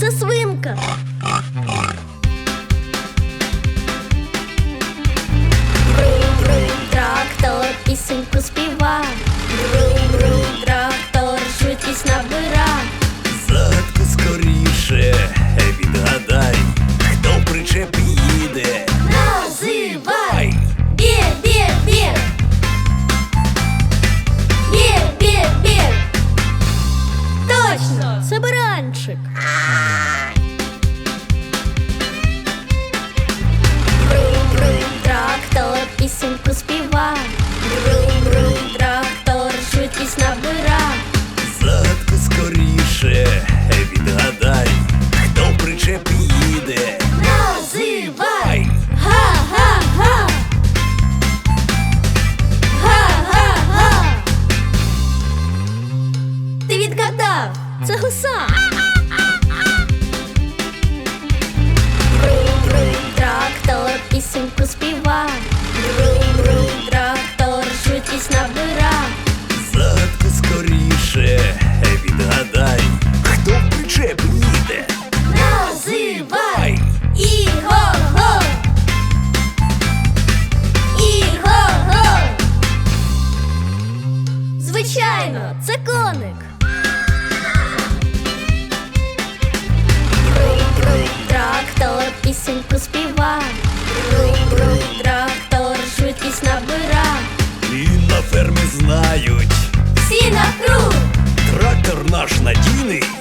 це свинка. Бру-бру, трактор, пісеньку співа. Бру-бру, трактор, швидкість набив. проспіва. Брум-брум, трактор, швидкість набира. Загадку скоріше відгадай, хто причеп їде. Називай! Га-га-га! Га-га-га! Ти відгадав! Це гуса! Звичайно, це коник. Трактор пісеньку співа. Трактор швидкість набира. І на фермі знають. Всі на круг. Трактор наш надійний.